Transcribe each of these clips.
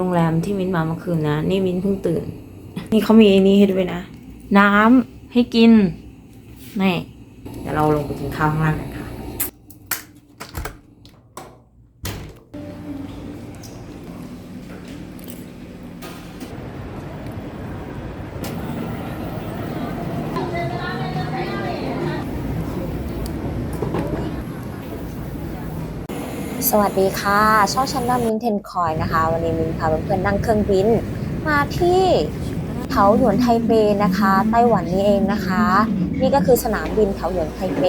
โรงแรมที่มิ้นมาเมื่อคืนนะ นี่มิ้นเพิ่งตื่น นี่เขามีไอ้นี่ให้ด้วยนะ น้ำให้กินนี่เดี๋ยวเราลงไปกินข้าวข้างล่างกันค่ะ สวัสดีค่ะ ช่องชันนามินเทนคอยนะคะ วันนี้มินพาเพื่อนๆนั่งเครื่องบิน มาที่เถาหยวนไทเปนะคะ ไต้หวันนี่เองนะคะ นี่ก็คือสนามบินเถาหยวนไทเป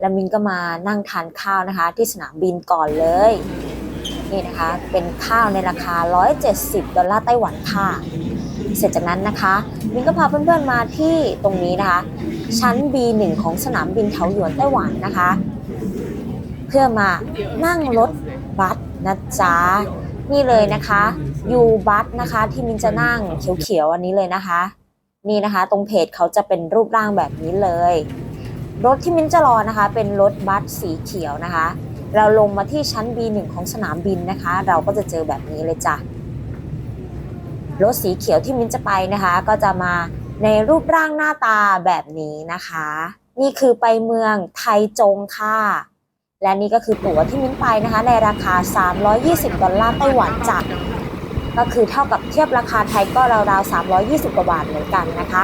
แล้วมินก็มานั่งทานข้าวนะคะ ที่สนามบินก่อนเลยนี่นะคะเป็นข้าวในราคา 170 ดอลลาร์ไต้หวันค่ะ เสร็จจากนั้นนะคะมินก็พาเพื่อนๆมาที่ตรงนี้นะคะ ชั้น B1 ของสนามบินเถาหยวนไต้หวันนะคะ พื่อมานั่งรถบัสนะจ๊ะนี่เลยนะคะยูบัสนะคะที่มินจะนั่งเขียวๆอันนี้เลยนะคะ นี่นะคะ ตรงเพจเขาจะเป็นรูปร่างแบบนี้เลย รถที่มินจะรอนะคะ เป็นรถบัสสีเขียวนะคะ เราลงมาที่ชั้น B1 ของสนามบินนะคะ เราก็จะเจอแบบนี้เลยจ้ะรถสีเขียวที่มินจะไปนะคะ ก็จะมาในรูปร่างหน้าตาแบบนี้นะคะ นี่คือไปเมืองไทจงค่ะ และนี่ก็คือตั๋วที่มิ้นไปนะคะ ในราคา 320 ดอลลาร์ไต้หวันจ้ะก็คือเท่ากับเทียบราคาไทยก็ราวๆ 320 กว่าบาทเหมือนกันนะคะ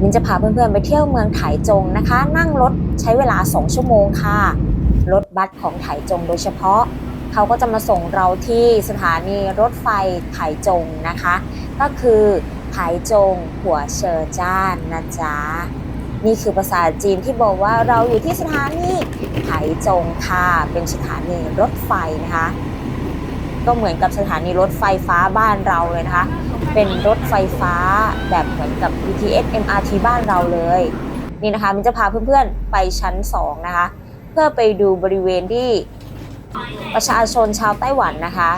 มิ้นจะพาเพื่อนๆไปเที่ยวเมืองไถจงนะคะ นั่งรถใช้เวลา 2 ชั่วโมงค่ะ รถบัสของไถจงโดยเฉพาะ เขาก็จะมาส่งเราที่สถานีรถไฟไถจงนะคะ ก็คือไถจงหัวเชอจ้านนะจ๊ะ นี่คือภาษาจีนที่บอกว่าเราอยู่ที่สถานีไถจงค่ะ เป็นสถานีรถไฟนะคะ ก็เหมือนกับสถานีรถไฟฟ้าบ้านเราเลยนะคะ เป็นรถไฟฟ้าแบบเหมือนกับ BTS MRT บ้านเราเลย นี่นะคะมินจะพาเพื่อนๆไปชั้น 2 นะคะ เพื่อไปดูบริเวณที่ประชาชนชาวไต้หวันนะคะ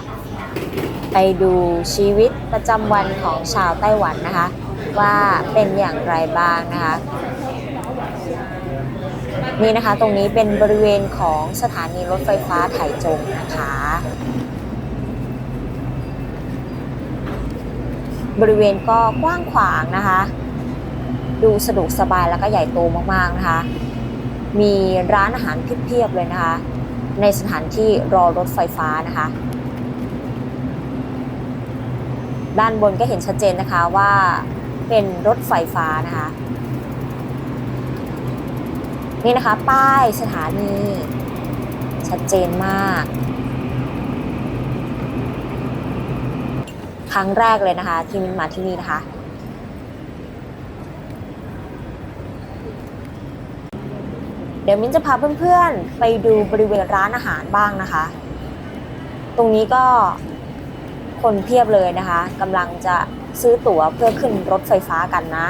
ไปดูชีวิตประจำวันของชาวไต้หวันนะคะ ว่าเป็นอย่างไรบ้างนะคะ นี่นะคะ ตรงนี้เป็นบริเวณของสถานีรถไฟฟ้าไถจงนะคะ บริเวณก็กว้างขวางนะคะ ดูสะดวกสบายแล้วก็ใหญ่โตมากๆนะคะ มีร้านอาหารเพียบๆเลยนะคะ ในสถานที่รอรถไฟฟ้านะคะด้านบนก็เห็นชัดเจนนะคะว่าเป็นรถไฟฟ้านะคะ นี่นะคะ ป้ายสถานี ชัดเจนมาก ครั้งแรกเลยนะคะ ที่มินมาที่นี่นะคะ เดี๋ยวมินจะพาเพื่อนๆ ไปดูบริเวณร้านอาหารบ้างนะคะ ตรงนี้ก็คนเพียบเลยนะคะกำลังจะซื้อตั๋วเพื่อขึ้นรถไฟฟ้ากันนะ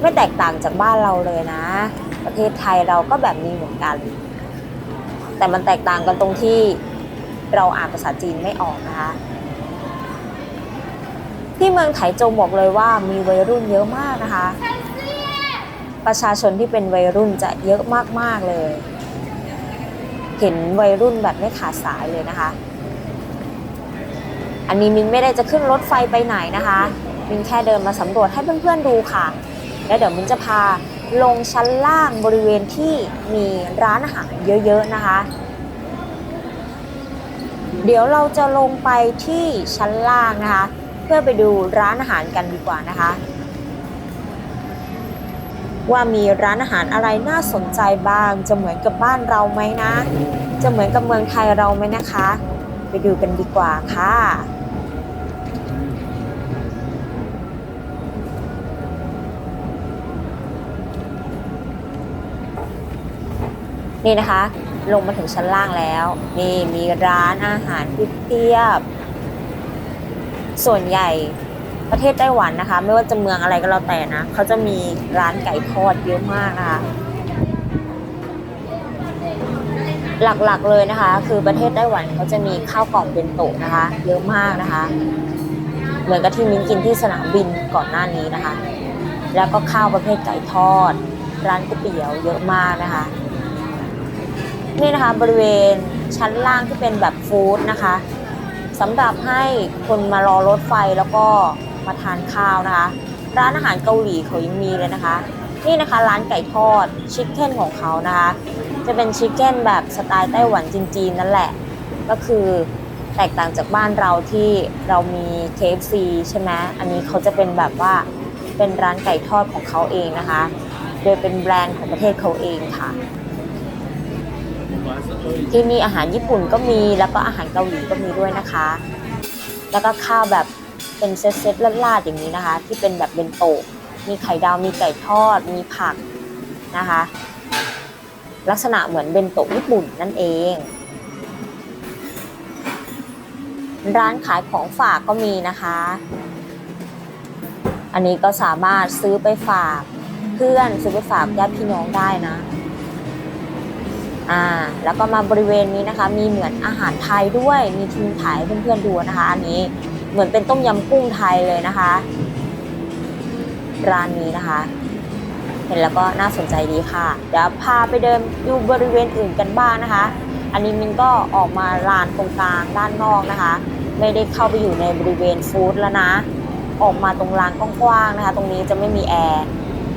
ไม่แตกต่างจากบ้านเราเลยนะ ประเทศไทยเราก็แบบนี้เหมือนกัน แต่มันแตกต่างกันตรงที่เราอ่านภาษาจีนไม่ออกนะคะ ที่เมืองไถจงบอกเลยว่ามีวัยรุ่นเยอะมากนะคะ ประชาชนที่เป็นวัยรุ่นจะเยอะมากๆเลย เห็นวัยรุ่นแบบไม่ขาดสายเลยนะคะ อันนี้มินไม่ได้จะขึ้นรถไฟไปไหนนะคะ มินแค่เดินมาสำรวจให้เพื่อนๆดูค่ะ แล้วเดี๋ยวมินจะพา ลงชั้นล่างบริเวณที่มีร้านอาหารเยอะๆนะคะ เดี๋ยวเราจะลงไปที่ชั้นล่างนะคะ เพื่อไปดูร้านอาหารกันดีกว่านะคะ ว่ามีร้านอาหารอะไรน่าสนใจบ้าง จะเหมือนกับบ้านเราไหมนะ จะเหมือนกับเมืองไทยเราไหมนะคะ ไปดูกันดีกว่าค่ะ นี่นะคะ ลงมาถึงชั้นล่างแล้วนี่มีร้านอาหารเพียบ ส่วนใหญ่ประเทศไต้หวันนะคะ ไม่ว่าจะเมืองอะไรก็แล้วแต่นะเขาจะมีร้านไก่ทอดเยอะมากนะคะหลักๆเลยนะคะ คือประเทศไต้หวันเขาจะมีข้าวกล่องเบนโตะนะคะ เยอะมากนะคะ เหมือนกับที่มิ้นกินที่สนามบินก่อนหน้านี้นะคะ แล้วก็ข้าวประเภทไก่ทอด ร้านก๋วยเตี๋ยวเยอะมากนะคะ นี่นะคะบริเวณชั้นล่างที่เป็นแบบฟู้ดนะคะสำหรับให้คนมารอรถไฟแล้วก็มาทานข้าวนะคะ ร้านอาหารเกาหลีเขายังมีเลยนะคะ นี่นะคะร้านไก่ทอดชิคเก้นของเขานะคะ จะเป็นชิคเก้นแบบสไตล์ไต้หวันจีนๆนั่นแหละ ก็คือแตกต่างจากบ้านเราที่เรามี KFC ใช่ไหมอันนี้เขาจะเป็นแบบว่าเป็นร้านไก่ทอดของเขาเองนะคะ โดยเป็นแบรนด์ของประเทศเขาเองค่ะ ที่นี่อาหารญี่ปุ่นก็มีแล้วก็อาหารเกาหลีก็มีด้วยนะคะ แล้วก็ข้าวแบบเป็นเซตๆลาดๆอย่างนี้นะคะ ที่เป็นแบบเบนโตะมีไข่ดาวมีไก่ทอด มีผักนะคะ ลักษณะเหมือนเบนโตะญี่ปุ่นนั่นเอง ร้านขายของฝากก็มีนะคะ อันนี้ก็สามารถซื้อไปฝากเพื่อนซื้อไปฝากญาติพี่น้องได้นะ อ่าแล้วก็มาบริเวณนี้นะคะ มีเหมือนอาหารไทยด้วย มีทีมถ่ายเพื่อนๆดูนะคะ อันนี้เหมือนเป็นต้มยำกุ้งไทยเลยนะคะ ร้านนี้นะคะ เห็นแล้วก็น่าสนใจดีค่ะ เดี๋ยวพาไปเดินดูบริเวณอื่นกันบ้างนะคะ อันนี้มินก็ออกมาลานตรงกลางด้านนอกนะคะ ไม่ได้เข้าไปอยู่ในบริเวณฟู้ดแล้วนะ ออกมาตรงลานกว้างๆนะคะ ตรงนี้จะไม่มีแอร์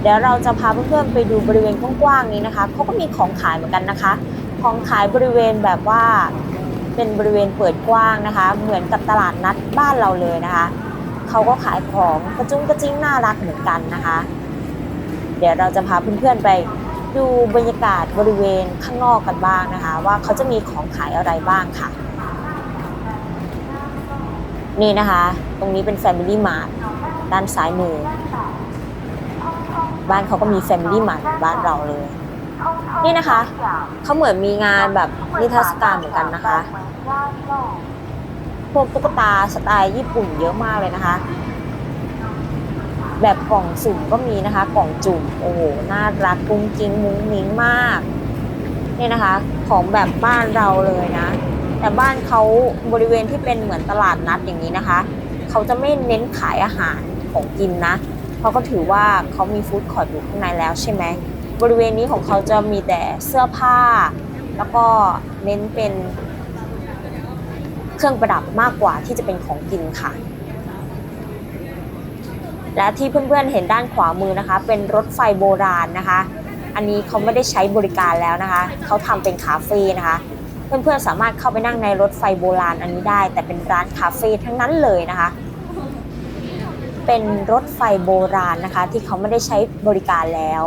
เดี๋ยวเราจะพาเพื่อนๆไปดูบริเวณกว้างๆนี้นะคะเขาก็มีของขายเหมือนกันนะคะ ของขายบริเวณแบบว่าเป็นบริเวณเปิดกว้างนะคะ เหมือนกับตลาดนัดบ้านเราเลยนะคะเขาก็ขายของกระจุ้งกระจิ้งน่ารักเหมือนกันนะคะ เดี๋ยวเราจะพาเพื่อนๆไปดูบรรยากาศบริเวณข้างนอกกันบ้างนะคะ ว่าเขาจะมีของขายอะไรบ้างค่ะ นี่นะคะ ตรงนี้เป็น Family Mart ด้านซ้ายมือ บ้านเขาก็มี Family Mart เหมือนบ้านเราเลย นี่นะคะ เขาเหมือนมีงานแบบนิทรรศการเหมือนกันนะคะ พวกตุ๊กตาสไตล์ญี่ปุ่นเยอะมากเลยนะคะ แบบกล่องสุ่มก็มีนะคะ กล่องจุ่ม โอ้โห น่ารักกุ้งกิ้งมุ้งมิ้งมาก นี่นะคะ ของแบบบ้านเราเลยนะ แต่บ้านเขาบริเวณที่เป็นเหมือนตลาดนัดอย่างนี้นะคะ เขาจะไม่เน้นขายอาหารของกินนะ เพราก็ถือว่าเขามีฟู้ดคอร์ทอยู่ข้างในแล้วใช่ไหมบริเวณนี้ของเขาจะมีแต่เสื้อผ้า แล้วก็เน้นเป็นเครื่องประดับมากกว่าที่จะเป็นของกินค่ะ และที่เพื่อนๆเห็นด้านขวามือนะคะ เป็นรถไฟโบราณนะคะ อันนี้เขาไม่ได้ใช้บริการแล้วนะคะเขาทำเป็นคาเฟ่นะคะเพื่อนๆสามารถเข้าไปนั่งในรถไฟโบราณอันนี้ได้ แต่เป็นร้านคาเฟ่ทั้งนั้นเลยนะคะ เป็นรถไฟโบราณนะคะ ที่เขาไม่ได้ใช้บริการแล้ว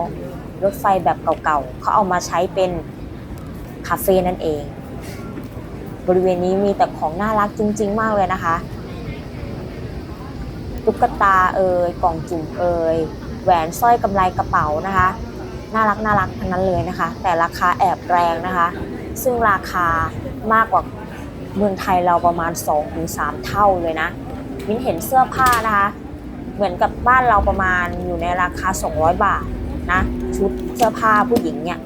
รถไฟแบบเก่าๆเขาเอามาใช้เป็นคาเฟ่นั่นเอง บริเวณนี้มีแต่ของน่ารักจริง ๆ มากเลยนะคะตุ๊กตาเอ่ยกล่องจุ่มเอ่ยแหวนสร้อยกำไลกระเป๋านะคะ น่ารักน่ารักทั้งนั้นเลยนะคะ แต่ราคาแอบแรงนะคะ ซึ่งราคามากกว่าเมืองไทยเราประมาณ 2-3 เท่าเลยนะ มิ้นเห็นเสื้อผ้านะคะ เหมือนกับบ้านเราประมาณอยู่ในราคา 200 บาทนะ ชุดเสื้อผ้าผู้หญิงเนี่ย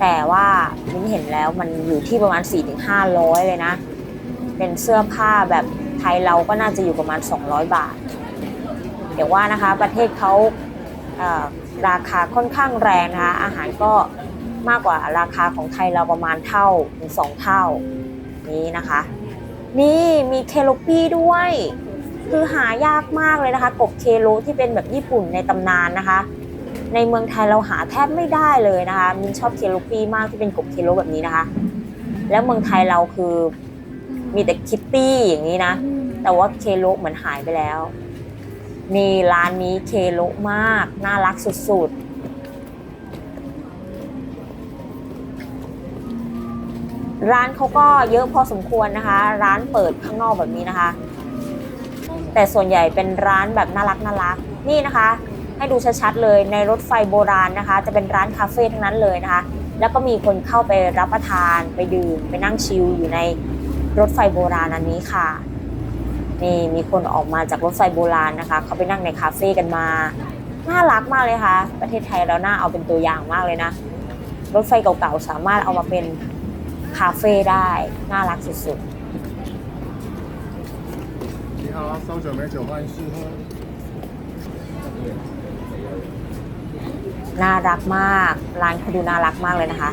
แต่ว่ามิ้นเห็นแล้วมันอยู่ที่ประมาณ 4-500 เลยนะ เป็นเสื้อผ้าแบบไทยเราก็น่าจะอยู่ประมาณ 200 บาท เดี๋ยวว่านะคะประเทศเขาราคาค่อนข้างแรงนะคะ อาหารก็มากกว่าราคาของไทยเราประมาณเท่าถึงสองเท่านี้นะคะ นี่มีเคโลปี้ด้วย คือหายากมากเลยนะคะ กบเคโลที่เป็นแบบญี่ปุ่นในตำนานนะคะ ในเมืองไทยเราหาแทบไม่ได้เลยนะคะมินชอบเคโลปี้มากที่เป็นกบเคโลแบบนี้นะคะ แล้วเมืองไทยเราคือมีแต่คิตตี้อย่างนี้นะ แต่ว่าเคโลเหมือนหายไปแล้วนี่ร้านนี้เคโลมาก น่ารักสุดๆร้านเขาก็เยอะพอสมควรนะคะ ร้านเปิดข้างนอกแบบนี้นะคะ แต่ส่วนใหญ่เป็นร้านแบบน่ารักน่ารักนี่นะคะ ให้ดูชัดๆเลยในรถไฟโบราณนะคะ จะเป็นร้านคาเฟ่ทั้งนั้นเลยนะคะ แล้วก็มีคนเข้าไปรับประทานไปดื่มไปนั่งชิลอยู่ในรถไฟโบราณอันนี้ค่ะนี่มีคนออกมาจากรถไฟโบราณนะคะ เขาไปนั่งในคาเฟ่กันมาน่ารักมากเลยค่ะ ประเทศไทยเราน่าเอาเป็นตัวอย่างมากเลยนะ รถไฟเก่าๆสามารถเอามาเป็นคาเฟ่ได้ น่ารักสุด你好，烧酒美酒欢迎试喝。 ๆ น่ารักมาก ร้านเขาดูน่ารักมากเลยนะคะ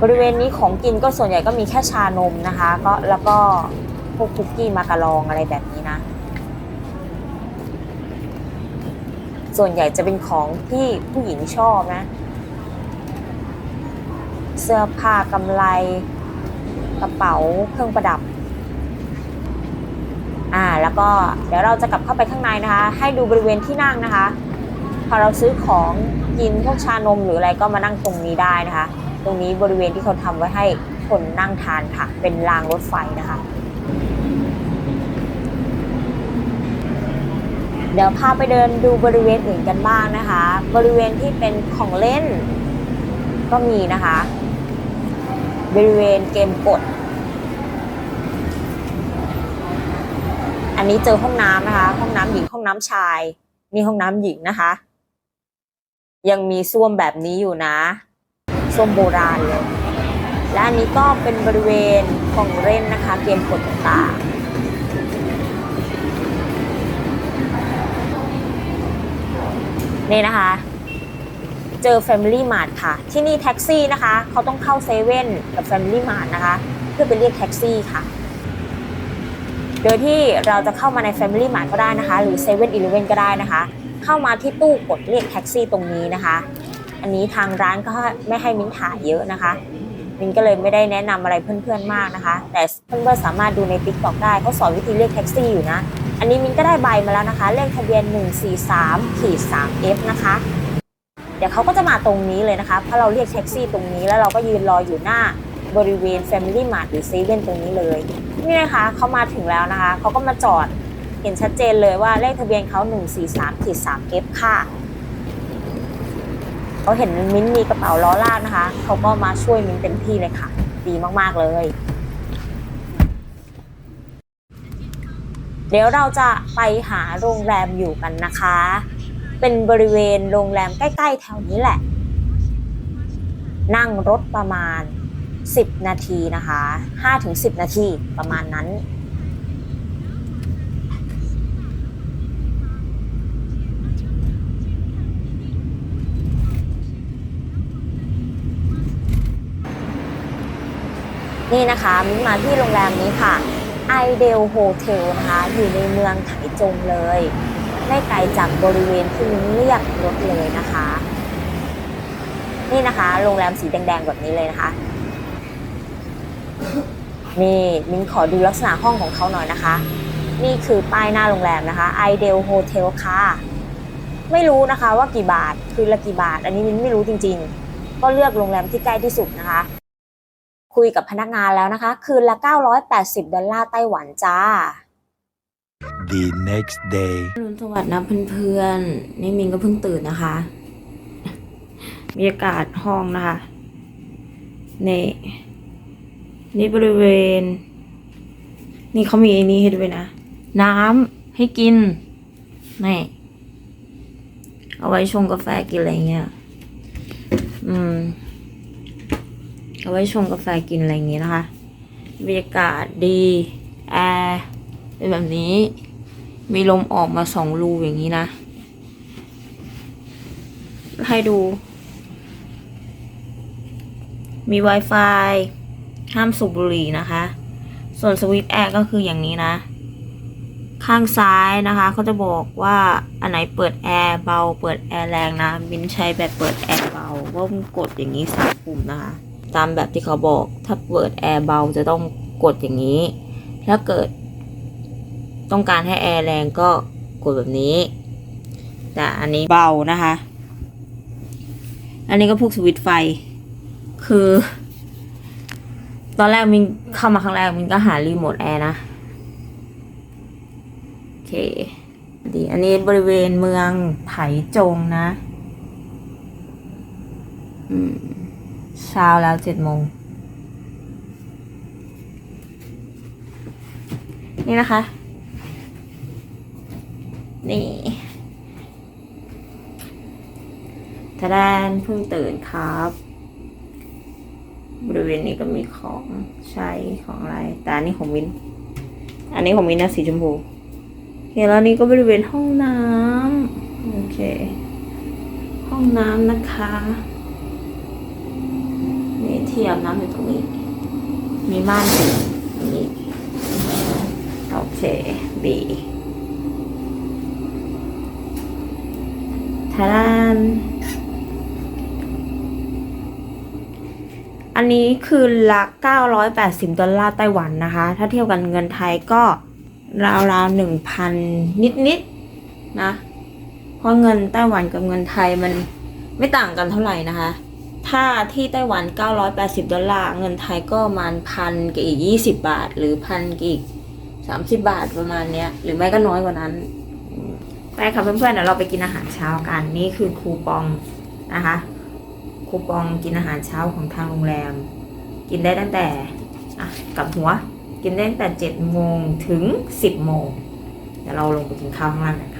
บริเวณนี้ของกินก็ส่วนใหญ่ก็มีแค่ชานมนะคะ ก็แล้วก็พวกคุกกี้มาการองอะไรแบบนี้นะ ส่วนใหญ่จะเป็นของที่ผู้หญิงชอบนะ เสื้อผ้ากำไล กระเป๋าเครื่องประดับ อ่าแล้วก็เดี๋ยวเราจะกลับเข้าไปข้างในนะคะ ให้ดูบริเวณที่นั่งนะคะ พอเราซื้อของกินพวกชานมหรืออะไรก็มานั่งตรงนี้ได้นะคะ ตรงนี้บริเวณที่เขาทำไว้ให้คนนั่งทานค่ะ เป็นรางรถไฟนะคะ เดี๋ยวพาไปเดินดูบริเวณอื่นกันบ้างนะคะ บริเวณที่เป็นของเล่นก็มีนะคะ บริเวณเกมกด อันนี้เจอห้องน้ำนะคะ ห้องน้ำหญิงห้องน้ำชาย นี่ห้องน้ำหญิงนะคะ ยังมีส้วมแบบนี้อยู่นะส้วมโบราณเลย และอันนี้ก็เป็นบริเวณของเล่นนะคะ เกมกดต่างๆนี่นะคะ เจอ Family Mart ค่ะ ที่นี่แท็กซี่นะคะ เขาต้องเข้าเซเว่นกับ Family Mart นะคะ เพื่อไปเรียกแท็กซี่ค่ะ โดยที่เราจะเข้ามาใน Family Mart ก็ได้นะคะ หรือ7 e เ e ่ e อก็ได้นะคะ เข้ามาที่ตู้กดเรียกแท็กซี่ตรงนี้นะคะ อันนี้ทางร้านก็ไม่ให้มิ้นถ่ายเยอะนะคะ มิ้นก็เลยไม่ได้แนะนำอะไรเพื่อนๆมากนะคะ แต่เพื่อนๆสามารถดูใน t ิ k t o k ได้เขาสอนวิธีเรียกแท็กซี่อยู่นะ อันนี้มิ้นก็ได้ใบมาแล้วนะคะ เลขทะเบียน143ขีด 3F นะคะ ดี๋ยวเขาก็จะมาตรงนี้เลยนะคะเพราะเราเรียกแท็กซี่ตรงนี้แล้วเราก็ยืนรออยู่หน้าบริเวณ Family Mart หรือ7ตรงนี้เลย นี่นะคะเขามาถึงแล้วนะคะเขาก็มาจอดเห็นชัดเจนเลยว่าเลขทะเบียนเขา143ขีด 3F ค่ะเขาเห็นมิ้นมีกระเป๋าล้อลากนะคะเขาก็มาช่วยมิ้นเต็มที่เลยค่ะ ดีมากๆเลย เดี๋ยวเราจะไปหาโรงแรมอยู่กันนะคะ เป็นบริเวณโรงแรมใกล้ ๆ แถวนี้แหละ นั่งรถประมาณ 10 นาทีนะคะ 5-10 นาทีประมาณนั้นนี่นะคะมิ้นมาที่โรงแรมนี้ค่ะ i d e l Hotel นะคะ อยู่ในเมืองไถจงเลย ไม่ไกลจากบริเวณที่มิ้นเรียกรถเลยนะคะ นี่นะคะโรงแรมสีแดงๆแบบนี้เลยนะคะ นี่มิ้นขอดูลักษณะห้องของเขาหน่อยนะคะ นี่คือป้ายหน้าโรงแรมนะคะ i d e l Hotel ค่ะไม่รู้นะคะว่ากี่บาทคืนละกี่บาท อันนี้มิ้นไม่รู้จริง ๆ ก็เลือกโรงแรมที่ใกล้ที่สุดนะคะ คุยกับพนักงานแล้วนะคะ คืนละ 980 ดอลลาร์ไต้หวันจ้า The next day. อรุณสวัสดิ์นะเพื่อนๆ นี่มินก็เพิ่งตื่นนะคะ บรรยากาศห้องนะคะ นี่นี่บริเวณ นี่เขามีไอ้นี้ให้ด้วยนะ น้ำให้กิน นี่ เอาไว้ชงกาแฟกินอะไรเงี้ย อืม เอาไว้ชงกาแฟกินอะไรอย่างงี้นะคะ บรรยากาศดี แอร์ เป็นแบบนี้ มีลมออกมาสองรูอย่างนี้นะ ให้ดู มี Wi-Fi ห้ามสูบบุหรี่นะคะ ส่วนสวิตช์แอร์ก็คืออย่างนี้นะ ข้างซ้ายนะคะเขาจะบอกว่าอันไหนเปิดแอร์เบา เปิดแอร์แรงนะ บินใช้แบบเปิดแอร์เบาก็กดอย่างนี้สามปุ่มนะคะ ตามแบบที่เขาบอก ถ้าเปิดแอร์เบาจะต้องกดอย่างนี้ ถ้าเกิด ต้องการให้แอร์แรงก็กดแบบนี้แต่อันนี้เบานะคะ อันนี้ก็พวกสวิตไฟ คือ ตอนแรกมินเข้ามาครั้งแรกมินก็หารีโมทแอร์นะโอเคดีอันนี้บริเวณเมืองไถจงนะเช้าแล้วเจ็ดโมงนี่นะคะ นี่ทะแดนเพิ่งตื่นครับ บริเวณนี้ก็มีของใช้ของอะไร แต่อันนี้ของวิน อันนี้ของวินนะสีชมพูโอเคแล้วนี่ก็บริเวณห้องน้ำโอเค ห้องน้ำนะคะ นี่ทที่อาบน้ำอยู่ตรงนี้ มีม่านสีนี่โอเคบี ทารานอันนี้คือละ980 ดอลลาร์ไต้หวันนะคะ ถ้าเทียบกันเงินไทยก็ราวๆ1,000นิดๆนะ เพราะเงินไต้หวันกับเงินไทยมันไม่ต่างกันเท่าไหร่นะคะ ถ้าที่ไต้หวัน 980 ดอลลาร์ เงินไทยก็ประมาณพันกับอีก 20 บาท หรือพันกับอีก 30 บาทประมาณเนี้ย หรือไม่ก็น้อยกว่านั้น ไปค่ะเพื่อนๆเดี๋ยวเราไปกินอาหารเช้ากัน นี่คือคูปองนะคะ คูปองกินอาหารเช้าของทางโรงแรม กินได้ตั้งแต่กับหัว กินได้ตั้งแต่7โมงถึง 10โมงเดี๋ยวเราลงไปกินข้าวข้างล่างกัน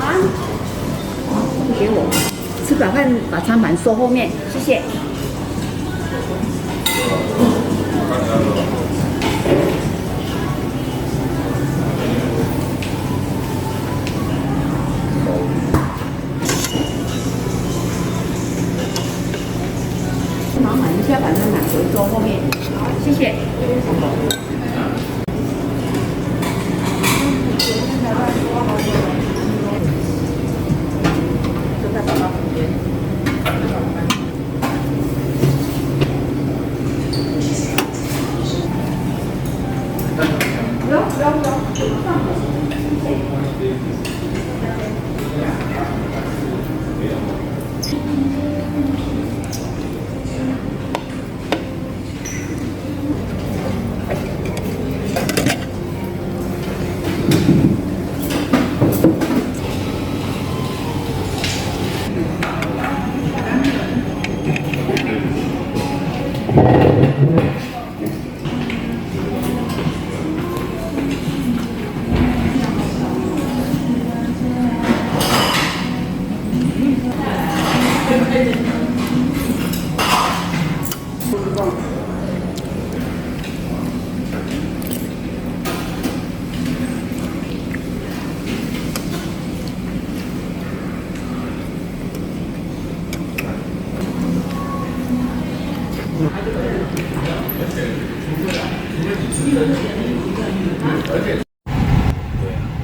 ค่ะ给我吃饱饭把餐盘收后面，谢谢。麻烦一下把那奶回桌后面，谢谢。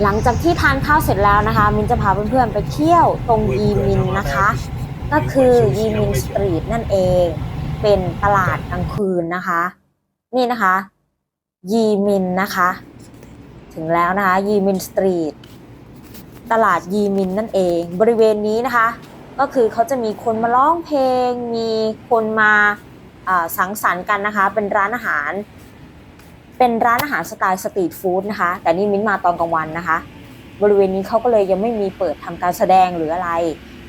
หลังจากที่ทานข้าวเสร็จแล้วนะคะ มินจะพาเพื่อนๆไปเที่ยวตรงยีมินนะคะ ก็คือยีมินสตรีทนั่นเอง เป็นตลาดกลางคืนนะคะ นี่นะคะ ยีมินนะคะ ถึงแล้วนะคะ ยีมินสตรีทตลาดยีมินนั่นเอง บริเวณนี้นะคะ ก็คือเขาจะมีคนมาร้องเพลง มีคนมาอ่า สังสรรค์กันนะคะ เป็นร้านอาหาร เป็นร้านอาหารสไตล์สตรีทฟู้ดนะคะ แต่นี่มิ้นมาตอนกลางวันนะคะ บริเวณนี้เขาก็เลยยังไม่มีเปิดทำการแสดงหรืออะไร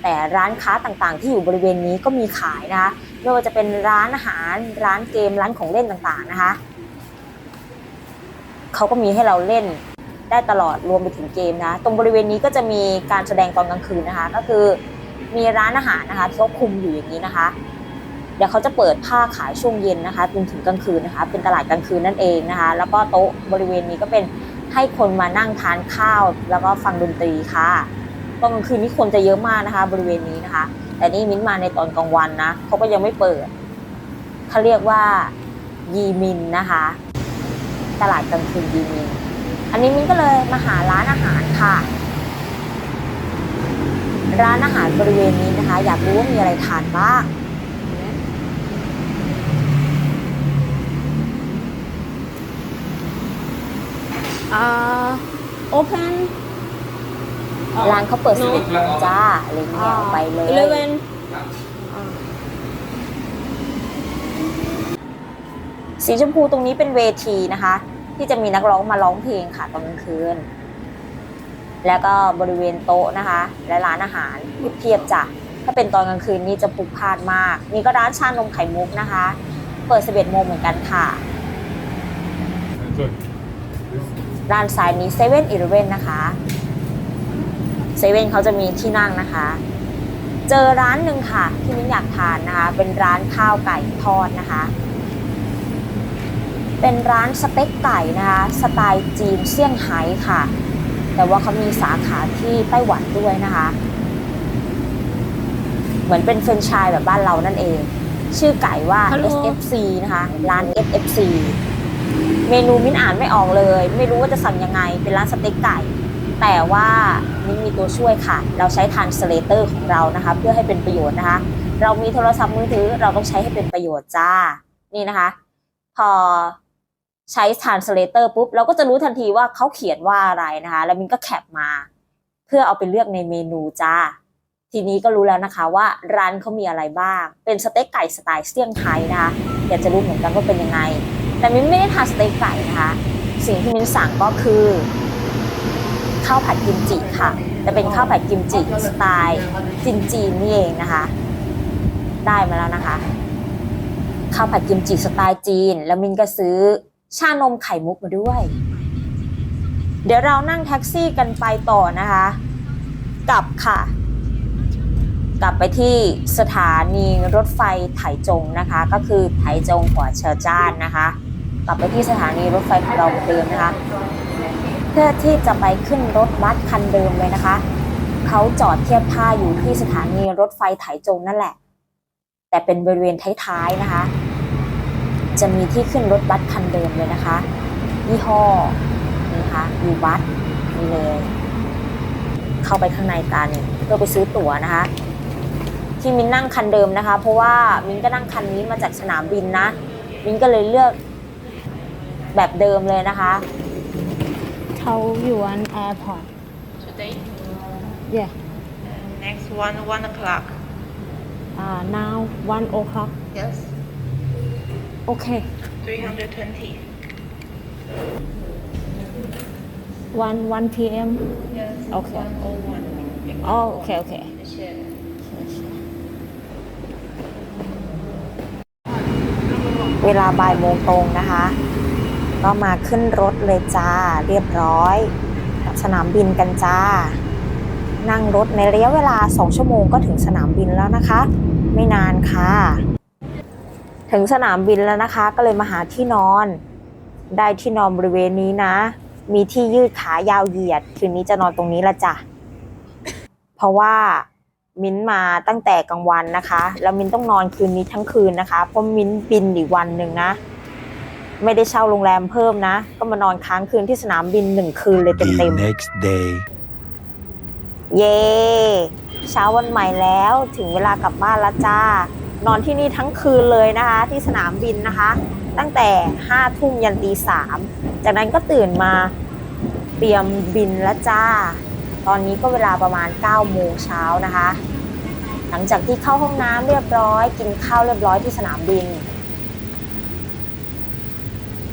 แต่ร้านค้าต่างๆ ที่อยู่บริเวณนี้ก็มีขายนะคะ ไม่ว่าจะเป็นร้านอาหาร ร้านเกม ร้านของเล่นต่างๆนะคะ เขาก็มีให้เราเล่นได้ตลอดรวมไปถึงเกมนะ ตรงบริเวณนี้ก็จะมีการแสดงตอนกลางคืนนะคะ ก็คือมีร้านอาหารนะคะที่เขาคุมอยู่อย่างนี้นะคะ ดี๋ยวเขาจะเปิดผ้าขายช่วงเย็นนะคะจนถึงกลางคืนนะคะ เป็นตลาดกลางคืนนั่นเองนะคะ แล้วก็โต๊ะบริเวณนี้ก็เป็นให้คนมานั่งทานข้าว แล้วก็ฟังดนตรีค่ะตอนกลางคืนนี้คนจะเยอะมากนะคะ บริเวณนี้นะคะ แต่นี่มิ้นมาในตอนกลางวันนะเขาก็ยังไม่เปิดเขาเรียกว่ายีมินนะคะ ตลาดกลางคืนยีมิน อันนี้มิ้นก็เลยมาหาร้านอาหารค่ะ ร้านอาหารบริเวณนี้นะคะ อยากรู้ว่ามีอะไรทานบ้าง uh, open ร้านเขาเปิดสิบเอ็ดโมงจ้าอะไรเงี้ยไปเลย eleven สีชมพูตรงนี้เป็นเวทีนะคะ ที่จะมีนักร้องมาร้องเพลงค่ะตอนกลางคืน แล้วก็บริเวณโต๊ะนะคะ และร้านอาหารเพียบๆจ้ะถ้าเป็นตอนกลางคืนนี่จะพลุกพล่านมาก นี่ก็ร้านชานมไข่มุกนะคะ เปิด 11โมงเหมือนกันค่ะ 对，ร้านซ้ายนี้เซเว่นอีเลเว่นนะคะเซเว่นเขาจะมีที่นั่งนะคะ เจอร้านหนึ่งค่ะ ที่มิ้นอยากทานนะคะ เป็นร้านข้าวไก่ทอดนะคะ เป็นร้านสเต็กไก่นะคะ สไตล์จีนเซี่ยงไฮ้ค่ะ แต่ว่าเขามีสาขาที่ไต้หวันด้วยนะคะ เหมือนเป็นเฟรนไชส์แบบบ้านเรานั่นเอง ชื่อไก่ว่าฮัลโหล SFC นะคะ ร้าน SFC เมนูมิ้นอ่านไม่ออกเลย ไม่รู้ว่าจะสั่งยังไงเป็นร้านสเต็กไก่ แต่ว่ามิ้นมีตัวช่วยค่ะ เราใช้ทานสเลเตอร์ของเรานะคะ เพื่อให้เป็นประโยชน์นะคะ เรามีโทรศัพท์มือถือเราต้องใช้ให้เป็นประโยชน์จ้านี่นะคะ พอใช้ translator ปุ๊บเราก็จะรู้ทันทีว่าเขาเขียนว่าอะไรนะคะ แล้วมิ้นก็แคปมา เพื่อเอาไปเลือกในเมนูจ้าทีนี้ก็รู้แล้วนะคะว่าร้านเขามีอะไรบ้าง เป็นสเต็กไก่สไตล์เซี่ยงไฮ้นะคะอยากจะรู้เหมือนกันว่าเป็นยังไง แต่มินไม่ได้ทานสเต็กไก่นะคะ สิ่งที่มินสั่งก็คือข้าวผัดกิมจิค่ะ จะเป็นข้าวผัดกิมจิสไตล์จีนจีนนี่เองนะคะ ได้มาแล้วนะคะ ข้าวผัดกิมจิสไตล์จีน แล้วมินก็ซื้อชานมไข่มุกมาด้วย เดี๋ยวเรานั่งแท็กซี่กันไปต่อนะคะ กลับค่ะ กลับไปที่สถานีรถไฟไถจงนะคะ ก็คือไถจงหัวเชอจ้านนะคะ กลับไปที่สถานีรถไฟของเราเหมือนเดิมนะคะ เพื่อที่จะไปขึ้นรถบัสคันเดิมเลยนะคะ เขาจอดเทียบท่าอยู่ที่สถานีรถไฟไถจงนั่นแหละ แต่เป็นบริเวณท้ายๆนะคะ จะมีที่ขึ้นรถบัสคันเดิมเลยนะคะ ยี่ห้อนี่นะคะอยู่บัสนี่เลยเข้าไปข้างในกันเพื่อไปซื้อตั๋วนะคะที่มินนั่งคันเดิมนะคะ เพราะว่ามินก็นั่งคันนี้มาจากสนามบินนะ มินก็เลยเลือก แบบเดิมเลยนะคะเทาหยวนแอร์พอร์ต Today, yeah next one, one o'clock. uh now one o'clock Yes, okay 320. one one p.m. Yes, Okay. 101. อ๋อโอเคโอเค The share. เวลาบ่ายโมงตรงนะคะ ก็มาขึ้นรถเลยจ้าเรียบร้อยกับสนามบินกันจ้า นั่งรถในระยะเวลา 2 ชั่วโมงก็ถึงสนามบินแล้วนะคะ ไม่นานค่ะ ถึงสนามบินแล้วนะคะ ก็เลยมาหาที่นอน ได้ที่นอนบริเวณนี้นะ มีที่ยืดขายาวเหยียด คืนนี้จะนอนตรงนี้ละจ้ะเพราะว่ามิ้นมาตั้งแต่กลางวันนะคะ แล้วมิ้นต้องนอนคืนนี้ทั้งคืนนะคะ เพราะมิ้นบินอีกวันหนึ่งนะ ไม่ได้เช่าโรงแรมเพิ่มนะ ก็มานอนค้างคืนที่สนามบินหนึ่งคืนเลย The เต็ม next day. ๆ เย้เช้าวันใหม่แล้วถึงเวลากลับบ้านแล้วจ้า นอนที่นี่ทั้งคืนเลยนะคะ ที่สนามบินนะคะ ตั้งแต่ห้าทุ่มยันตีสามจากนั้นก็ตื่นมาเตรียมบินแล้วจ้า ตอนนี้ก็เวลาประมาณ9โมงเช้านะคะ หลังจากที่เข้าห้องน้ำเรียบร้อย กินข้าวเรียบร้อยที่สนามบิน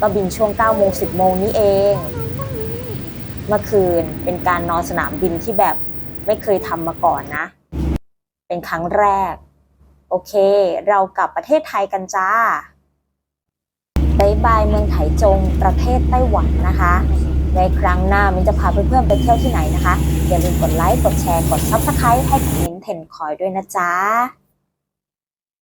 ก็บินช่วง9โมง10 โมงนี้เอง เมื่อคืนเป็นการนอนสนามบินที่แบบไม่เคยทำมาก่อนนะ เป็นครั้งแรก โอเค เรากลับประเทศไทยกันจ้าบายบายเมืองไถจงประเทศไต้หวันนะคะ ในครั้งหน้ามินจะพาเพื่อนๆไปเที่ยวที่ไหนนะคะ อย่าลืมกดไลค์ กดแชร์ กด Subscribe ให้กับมินเทนคอยด้วยนะจ๊ะ